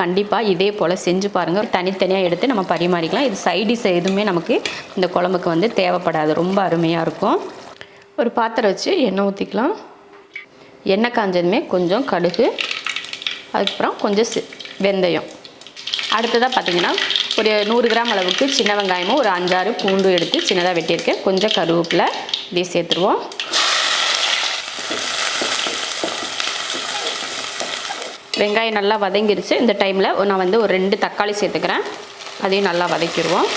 கண்டிப்பாக இதே போல் செஞ்சு பாருங்கள் தனித்தனியாக எடுத்து நம்ம பரிமாறிக்கலாம். இது சைடிஸ் எதுவுமே நமக்கு இந்த குழம்புக்கு வந்து தேவைப்படாது. ரொம்ப அருமையாக இருக்கும். ஒரு பாத்திரம் வச்சு எண்ணெய் ஊற்றிக்கலாம் எண்ணெய் காஞ்சதுமே கொஞ்சம் கடுகு அதுக்கப்புறம் கொஞ்சம் வெந்தயம். அடுத்ததாக பார்த்தீங்கன்னா ஒரு நூறு கிராம் அளவுக்கு சின்ன வெங்காயமும் ஒரு அஞ்சாறு பூண்டு எடுத்து சின்னதாக வெட்டியிருக்கேன். கொஞ்சம் கருவேப்பில் இதை சேர்த்துருவோம். வெங்காயம் நல்லா வதங்கிருச்சு. இந்த டைமில் நான் வந்து ஒரு ரெண்டு தக்காளி சேர்த்துக்கிறேன். அதையும் நல்லா வதக்கிடுவோம்.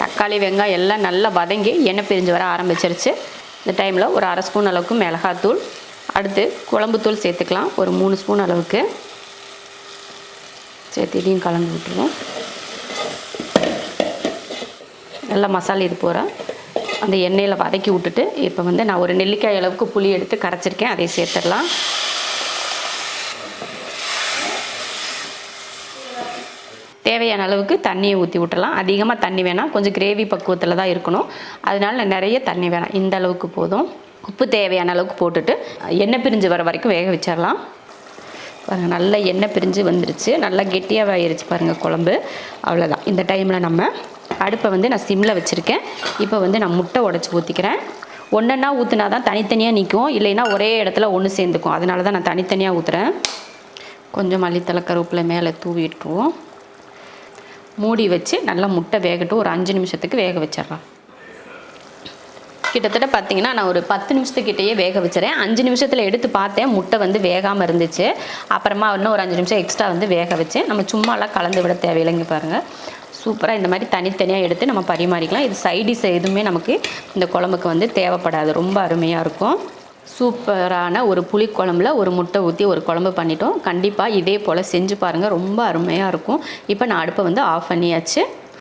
தக்காளி வெங்காயம் எல்லாம் நல்லா வதங்கி எண்ணெய் பிரிஞ்சு வர ஆரம்பிச்சிருச்சு. இந்த டைமில் ஒரு அரை ஸ்பூன் அளவுக்கு மிளகாத்தூள். அடுத்து குழம்புத்தூள் சேர்த்துக்கலாம். ஒரு மூணு ஸ்பூன் அளவுக்கு. சேர்த்து இதையும் கலந்து விட்டுருவோம். நல்லா மசாலா இது போகிற அந்த எண்ணெயில் வதக்கி விட்டுட்டு இப்போ வந்து நான் ஒரு நெல்லிக்காய் அளவுக்கு புளி எடுத்து கரைச்சிருக்கேன். அதை சேர்த்துடலாம். தேவையான அளவுக்கு தண்ணியை ஊற்றி விட்டுறலாம் அதிகமாக தண்ணி வேணாம் கொஞ்சம் கிரேவி பக்குவத்தில் தான் இருக்கணும். அதனால நான் நிறைய தண்ணி வேணாம். இந்த அளவுக்கு போதும். உப்பு தேவையான அளவுக்கு போட்டுட்டு எண்ணெய் பிரிஞ்சு வர வரைக்கும் வேக வச்சிடலாம். பாருங்கள் நல்லா எண்ணெய் பிரிஞ்சு வந்துருச்சு. நல்லா கெட்டியாக ஆயிடுச்சு பாருங்கள் குழம்பு. அவ்வளோதான் இந்த டைமில் நம்ம அடுப்பை வந்து நான் சிம்மில் வச்சுருக்கேன். இப்போ வந்து நான் முட்டை உடச்சி ஊற்றிக்கிறேன் ஒன்றா ஊற்றினா தான் தனித்தனியாக நிற்கும் இல்லைன்னா ஒரே இடத்துல ஒன்று சேர்ந்துக்கும். அதனால தான் நான் தனித்தனியாக ஊற்றுறேன் கொஞ்சம் மல்லித்தலை கருவேப்பிலை மேலே தூவி விட்டுருவோம். மூடி வச்சு நல்லா முட்டை வேகட்டும். ஒரு அஞ்சு நிமிஷத்துக்கு வேக வச்சிட்றேன் கிட்டத்தட்ட பார்த்தீங்கன்னா நான் ஒரு பத்து நிமிஷத்துக்கிட்டேயே வேக வச்சுறேன். அஞ்சு நிமிஷத்தில் எடுத்து பார்த்தேன். முட்டை வந்து வேகாமல் இருந்துச்சு. அப்புறமா இன்னும் ஒரு அஞ்சு நிமிஷம் எக்ஸ்ட்ரா வந்து வேக வச்சேன் நம்ம சும்மாலாம் கலந்து விட தேவையில்லைங்க பாருங்கள் சூப்பராக இந்த மாதிரி தனித்தனியாக எடுத்து நம்ம பரிமாறிக்கலாம். இது சைடிஸ் எதுவுமே நமக்கு இந்த குழம்புக்கு வந்து தேவைப்படாது. ரொம்ப அருமையாக இருக்கும். சூப்பரான ஒரு புளிக்குழம்புல ஒரு முட்டை ஊற்றி ஒரு குழம்பு பண்ணிட்டோம். கண்டிப்பாக இதே போல் செஞ்சு பாருங்கள் ரொம்ப அருமையாக இருக்கும். இப்போ நான் அடுப்பை வந்து ஆஃப் பண்ணியாச்சு.